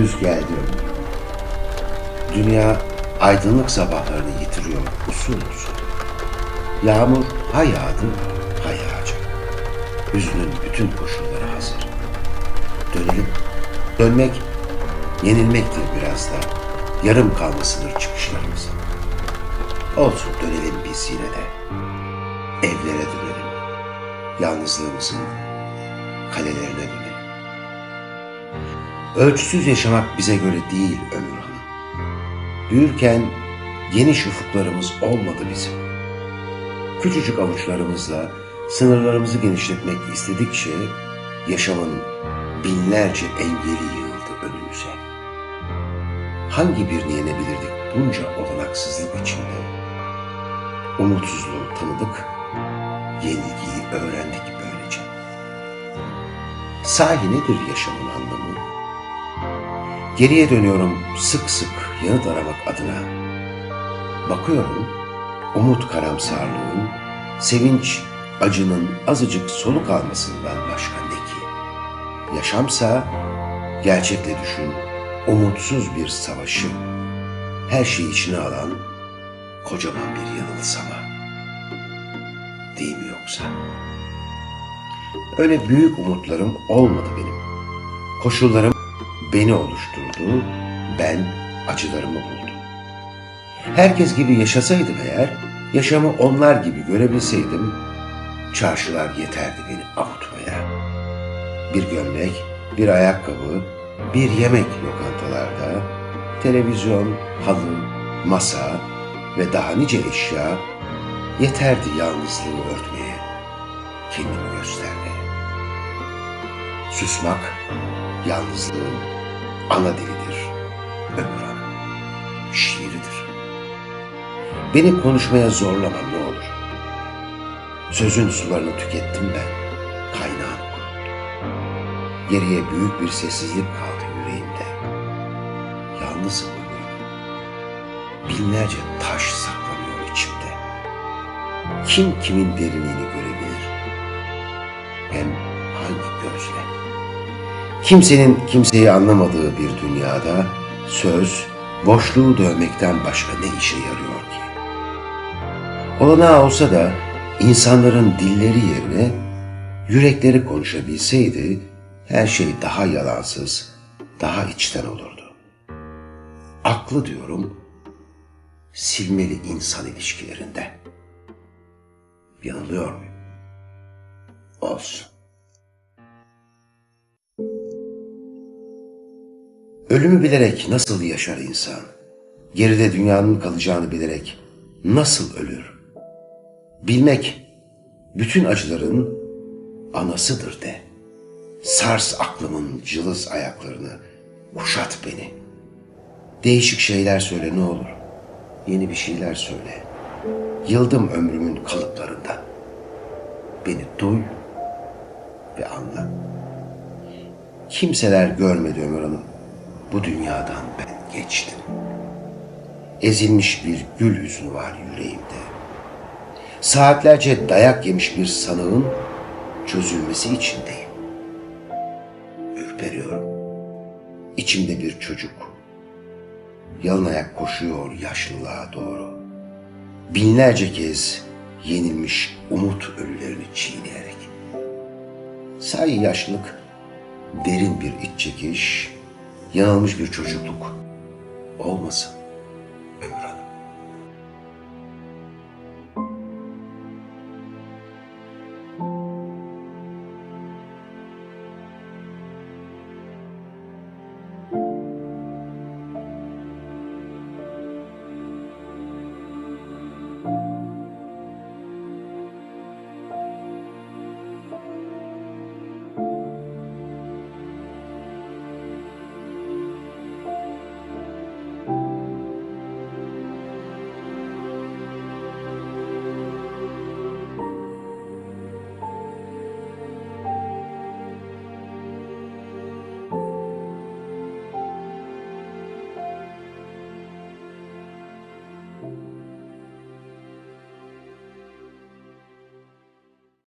Gündüz geldi. Dünya aydınlık sabahlarını yitiriyor usul usul. Yağmur ha yağdı ha yağacak. Hüznün bütün koşulları hazır. Dönelim. Dönmek yenilmektir biraz da. Yarım kalmasıdır çıkışlarımızın. Olsun dönelim biz yine de. Evlere dönelim. Yalnızlığımızın kalelerine dönelim. Ölçüsüz yaşamak bize göre değil Ömür Hanım. Büyürken geniş ufuklarımız olmadı bizim. Küçücük avuçlarımızla sınırlarımızı genişletmek istedikçe yaşamın binlerce engeli yığıldı önümüze. Hangi birini yenebilirdik bunca olanaksızlık içinde? Umutsuzluğu tanıdık, yenilgiyi öğrendik böylece. Sahi nedir yaşamın anlamı? Geriye dönüyorum sık sık yanıt aramak adına. Bakıyorum umut karamsarlığın, sevinç acının azıcık soluk almasından başka ne ki? Yaşamsa gerçekle düşün, umutsuz bir savaşı, her şeyi içine alan kocaman bir yanılsama. Değil mi yoksa? Öyle büyük umutlarım olmadı benim. Koşullarım beni oluşturdu, ben acılarımı buldum. Herkes gibi yaşasaydım eğer, yaşamı onlar gibi görebilseydim, çarşılar yeterdi beni avutmaya. Bir gömlek, bir ayakkabı, bir yemek lokantalarda, televizyon, halı, masa ve daha nice eşya yeterdi yalnızlığı örtmeye, kendimi göstermeye. Susmak, yalnızlığın ana dilidir, ömür hanım, şiiridir. Beni konuşmaya zorlama ne olur. Sözün sularını tükettim ben, kaynağım. Geriye büyük bir sessizlik kaldı yüreğimde. Yalnızım ömür. Binlerce taş saklanıyor içimde. Kim kimin derinliğini görebilir? Kimsenin kimseyi anlamadığı bir dünyada söz boşluğu dövmekten başka ne işe yarıyor ki? Olanağı olsa da insanların dilleri yerine yürekleri konuşabilseydi her şey daha yalansız, daha içten olurdu. Aklı diyorum silmeli insan ilişkilerinde. Yanılıyor muyum? Olsun. Ölümü bilerek nasıl yaşar insan? Geride dünyanın kalacağını bilerek nasıl ölür? Bilmek bütün acıların anasıdır de. Sars aklımın cılız ayaklarını, kuşat beni. Değişik şeyler söyle ne olur. Yeni bir şeyler söyle. Yıldım ömrümün kalıplarında. Beni duy ve anla. Kimseler görmedi Ömür Hanım. Bu dünyadan ben geçtim. Ezilmiş bir gül hüznü var yüreğimde. Saatlerce dayak yemiş bir sanığın çözülmesi içindeyim. Ürperiyorum. İçimde bir çocuk. Yalın ayak koşuyor yaşlılığa doğru. Binlerce kez yenilmiş umut ölülerini çiğneyerek. Sahi yaşlılık derin bir iç çekiş, yanılmış bir çocukluk olmasın.